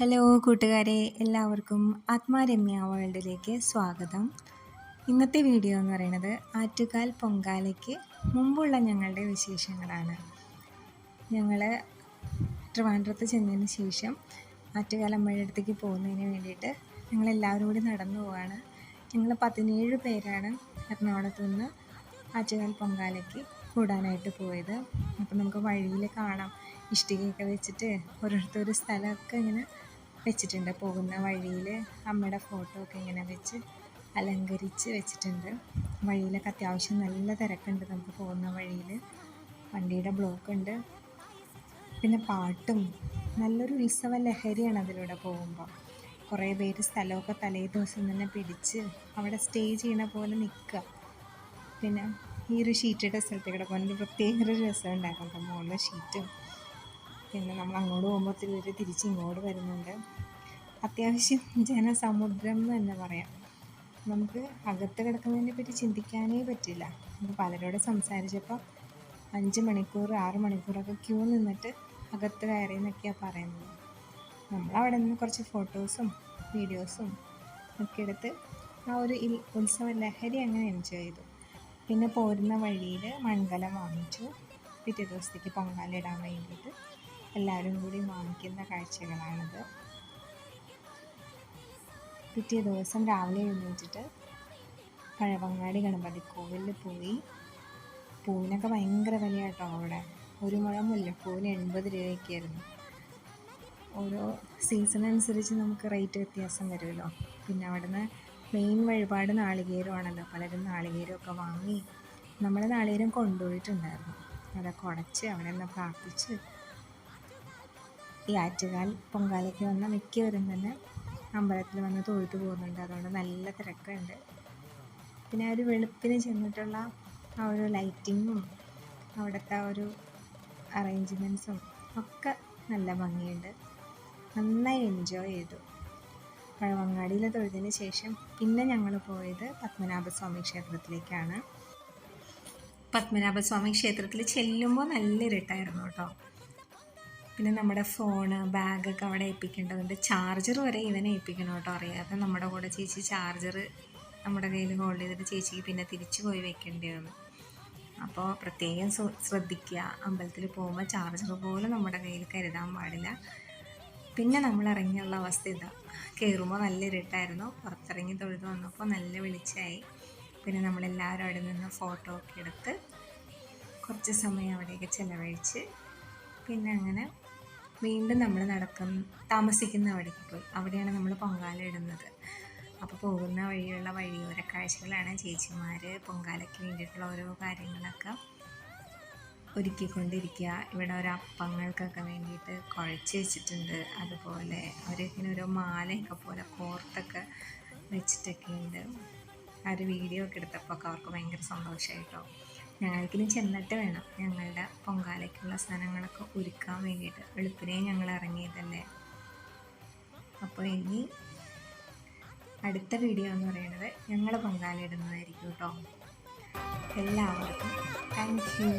Hello കൂട്ടുകാരെ എല്ലാവർക്കും ആത്മാരമ്യ വേൾഡിലേക്ക് സ്വാഗതം. ഇന്നത്തെ വീഡിയോ എന്ന് പറയുന്നത് ആറ്റുകാൽ പൊങ്കാലയ്ക്ക് മുമ്പുള്ള ഞങ്ങളുടെ വിശേഷങ്ങളാണ്. ഞങ്ങൾ ട്രിവാൻഡ്രത്ത് ചെന്നതിന് ശേഷം ആറ്റുകാൽ അമ്മയുടെ അടുത്തേക്ക് പോകുന്നതിന് വേണ്ടിയിട്ട് ഞങ്ങളെല്ലാവരും കൂടി നടന്നു പോവാണ്. ഞങ്ങൾ പതിനേഴ് പേരാണ് എറണാകുളത്ത് നിന്ന് ആറ്റുകാൽ പൊങ്കാലയ്ക്ക് കൂടാനായിട്ട് പോയത്. അപ്പോൾ നമുക്ക് വഴിയിൽ കാണാം. ഇഷ്ടികയൊക്കെ വെച്ചിട്ട് ഓരോരുത്തർ സ്ഥലമൊക്കെ ഇങ്ങനെ വെച്ചിട്ടുണ്ട്. പോകുന്ന വഴിയിൽ അമ്മയുടെ ഫോട്ടോ ഒക്കെ ഇങ്ങനെ വെച്ച് അലങ്കരിച്ച് വെച്ചിട്ടുണ്ട്. വഴിയിലൊക്കെ അത്യാവശ്യം നല്ല തിരക്കുണ്ട് നമുക്ക് പോകുന്ന വഴിയിൽ വണ്ടിയുടെ ബ്ലോക്ക് ഉണ്ട്. പിന്നെ പാട്ടും നല്ലൊരു ഉത്സവ ലഹരിയാണ് അതിലൂടെ പോകുമ്പോൾ കുറേ പേര് സ്ഥലമൊക്കെ തലേ ദിവസം തന്നെ പിടിച്ച് അവിടെ സ്റ്റേ ചെയ്യണ പോലെ നിൽക്കുക പിന്നെ ഈ ഒരു ഷീറ്റിട്ട സ്ഥലത്തേക്കൂടെ പോകുന്നത് പ്രത്യേക ഒരു രസം ഉണ്ടാക്കും. മുകളിലെ ഷീറ്റും പിന്നെ നമ്മൾ അങ്ങോട്ട് പോകുമ്പോൾ ഇവർ തിരിച്ച് ഇങ്ങോട്ട് വരുന്നുണ്ട്. അത്യാവശ്യം ജനസമുദ്രം എന്ന് തന്നെ പറയാം. നമുക്ക് അകത്ത് കിടക്കുന്നതിനെ പറ്റി ചിന്തിക്കാനേ പറ്റില്ല. നമുക്ക് പലരോട് സംസാരിച്ചപ്പോൾ അഞ്ച് മണിക്കൂർ ആറ് മണിക്കൂറൊക്കെ ക്യൂ നിന്നിട്ട് അകത്ത് കയറി എന്നൊക്കെയാണ് പറയുന്നത്. നമ്മളവിടെ നിന്ന് കുറച്ച് ഫോട്ടോസും വീഡിയോസും ഒക്കെ എടുത്ത് ആ ഒരു ഉത്സവ ലഹരി അങ്ങനെ എൻജോയ് ചെയ്തു. പിന്നെ പോരുന്ന വഴിയിൽ മൺകലം വാങ്ങിച്ചു. പിറ്റേ ദിവസത്തേക്ക് പൊങ്കാലിടാൻ വേണ്ടിയിട്ട് എല്ലാവരും കൂടി വാങ്ങിക്കുന്ന കാഴ്ചകളാണിത്. പിറ്റേ ദിവസം രാവിലെ എഴുന്നേറ്റിട്ട് പഴവങ്ങാടി ഗണപതി കോവിലിൽ പോയി. പൂവിനൊക്കെ ഭയങ്കര വില കേട്ടോ അവിടെ. ഒരു മുഴം മുല്ലപ്പൂവിന് എൺപത് രൂപയൊക്കെയായിരുന്നു. ഓരോ സീസൺ അനുസരിച്ച് നമുക്ക് റേറ്റ് വ്യത്യാസം വരുമല്ലോ. പിന്നെ അവിടുന്ന് മെയിൻ വഴിപാട് നാളികേരമാണല്ലോ. പലരും നാളികേരമൊക്കെ വാങ്ങി നമ്മൾ നാളികേരം കൊണ്ടുപോയിട്ടുണ്ടായിരുന്നു. അതൊക്കെ ഉടച്ച് അവിടെ നിന്ന് പ്രാർത്ഥിച്ച് ഈ ആറ്റുകാൽ പൊങ്കാലയ്ക്ക് വന്ന മിക്കവരും തന്നെ അമ്പലത്തിൽ വന്ന് തൊഴുതു പോകുന്നുണ്ട്. അതുകൊണ്ട് നല്ല തിരക്കുണ്ട്. പിന്നെ ഒരു വെളുപ്പിന് ചെന്നിട്ടുള്ള ആ ഒരു ലൈറ്റിങ്ങും അവിടുത്തെ ആ ഒരു അറേഞ്ച്മെന്റ്സും ഒക്കെ നല്ല ഭംഗിയുണ്ട്. നന്നായി എൻജോയ് ചെയ്തു. പഴവങ്ങാടിയിൽ തൊഴുതിന് ശേഷം പിന്നെ ഞങ്ങൾ പോയത് പത്മനാഭസ്വാമി ക്ഷേത്രത്തിലേക്കാണ്. പത്മനാഭസ്വാമി ക്ഷേത്രത്തിൽ ചെല്ലുമ്പോൾ നല്ല ഇരുട്ടായിരുന്നു കേട്ടോ. പിന്നെ നമ്മുടെ ഫോണ് ബാഗൊക്കെ അവിടെ ഏൽപ്പിക്കേണ്ടതുണ്ട്. ചാർജർ വരെ ഇവനെ ഏൽപ്പിക്കണം കേട്ടോ അറിയാതെ. നമ്മുടെ കൂടെ ചേച്ചി ചാർജർ നമ്മുടെ കയ്യിൽ ഹോൾഡ് ചെയ്തിട്ട് ചേച്ചിക്ക് പിന്നെ തിരിച്ചു പോയി വെക്കേണ്ടി വന്നു. അപ്പോൾ പ്രത്യേകം ശ്രദ്ധിക്കുക. അമ്പലത്തിൽ പോകുമ്പോൾ ചാർജർ പോലും നമ്മുടെ കയ്യിൽ കരുതാൻ പാടില്ല. പിന്നെ നമ്മൾ ഇറങ്ങിയുള്ള അവസ്ഥ ഇതാ. കയറുമ്പോൾ നല്ല ഇരുട്ടായിരുന്നു. പുറത്തിറങ്ങി തൊഴുത് വന്നപ്പോൾ നല്ല വെളിച്ചമായി. പിന്നെ നമ്മളെല്ലാവരും അവിടെ നിന്ന് ഫോട്ടോ ഒക്കെ എടുത്ത് കുറച്ച് സമയം അവിടെയൊക്കെ ചിലവഴിച്ച് പിന്നെ അങ്ങനെ വീണ്ടും നമ്മൾ നടക്കും താമസിക്കുന്ന അവിടേക്ക് പോയി. അവിടെയാണ് നമ്മൾ പൊങ്കാല ഇടുന്നത്. അപ്പോൾ പോകുന്ന വഴിയുള്ള വഴിയോര കാഴ്ചകളാണ് ചേച്ചിമാർ പൊങ്കാലയ്ക്ക് വേണ്ടിയിട്ടുള്ള ഓരോ കാര്യങ്ങളൊക്കെ ഒരുക്കിക്കൊണ്ടിരിക്കുക. ഇവിടെ ഓരോ അപ്പങ്ങൾക്കൊക്കെ വേണ്ടിയിട്ട് കുഴച്ച് വെച്ചിട്ടുണ്ട്. അതുപോലെ അവരിങ്ങനെ ഓരോ മാലയൊക്കെ പോലെ കോർത്തൊക്കെ വെച്ചിട്ടൊക്കെ ഉണ്ട് ആ ഒരു വീഡിയോ ഒക്കെ എടുത്തപ്പോൾ അവർക്ക് ഭയങ്കര സന്തോഷമായിട്ടോ ഞങ്ങൾക്കിനി ചെന്നിട്ട് വേണം ഞങ്ങളുടെ പൊങ്കാലയ്ക്കുള്ള സാധനങ്ങളൊക്കെ ഒരുക്കാൻ വേണ്ടിയിട്ട്. വെളുപ്പിനെ ഞങ്ങൾ ഇറങ്ങിയതല്ലേ? അപ്പോൾ ഇനി അടുത്ത വീഡിയോ എന്ന് പറയുന്നത് ഞങ്ങൾ പൊങ്കാല ഇടുന്നതായിരിക്കും കേട്ടോ. എല്ലാവർക്കും താങ്ക് യു